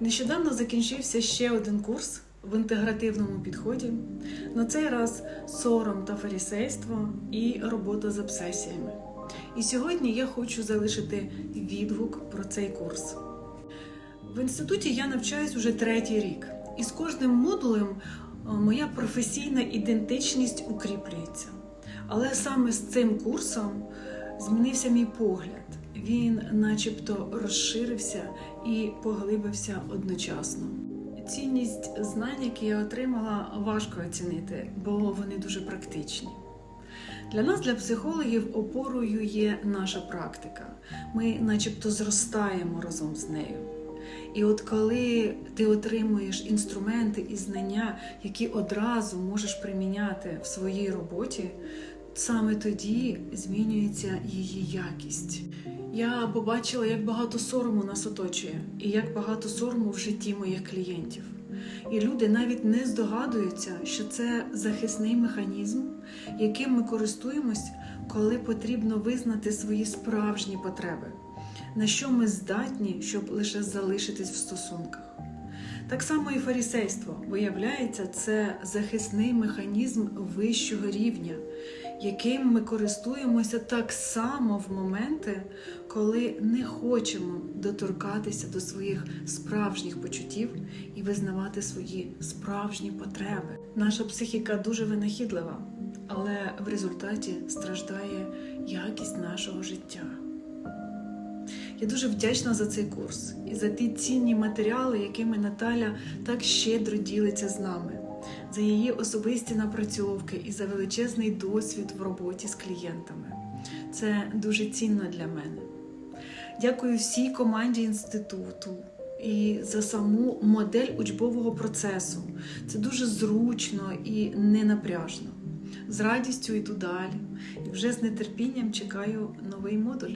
Нещодавно закінчився ще один курс в інтегративному підході. На цей раз сором та фарісейство і робота з обсесіями. І сьогодні я хочу залишити відгук про цей курс. В інституті я навчаюсь уже третій рік, і з кожним модулем е, моя професійна ідентичність укріплюється. Але саме з цим курсом змінився мій погляд. Він, начебто, розширився і поглибився одночасно. Цінність знань, які я отримала, важко оцінити, бо вони дуже практичні. Для нас, для психологів, опорою є наша практика. Ми, начебто, зростаємо разом з нею. І от коли ти отримуєш інструменти і знання, які одразу можеш приміняти в своїй роботі, саме тоді змінюється її якість. Я побачила, як багато сорому нас оточує, і як багато сорому в житті моїх клієнтів. І люди навіть не здогадуються, що це захисний механізм, яким ми користуємось, коли потрібно визнати свої справжні потреби, на що ми здатні, щоб лише залишитись в стосунках. Так само і фарісейство, виявляється, це захисний механізм вищого рівня, яким ми користуємося так само в моменти, коли не хочемо доторкатися до своїх справжніх почуттів і визнавати свої справжні потреби. Наша психіка дуже винахідлива, але в результаті страждає якість нашого життя. Я дуже вдячна за цей курс і за ті цінні матеріали, якими Наталя так щедро ділиться з нами, за її особисті напрацьовки і за величезний досвід в роботі з клієнтами. Це дуже цінно для мене. Дякую всій команді інституту і за саму модель учбового процесу. Це дуже зручно і ненапряжно. З радістю йду далі і вже з нетерпінням чекаю новий модуль.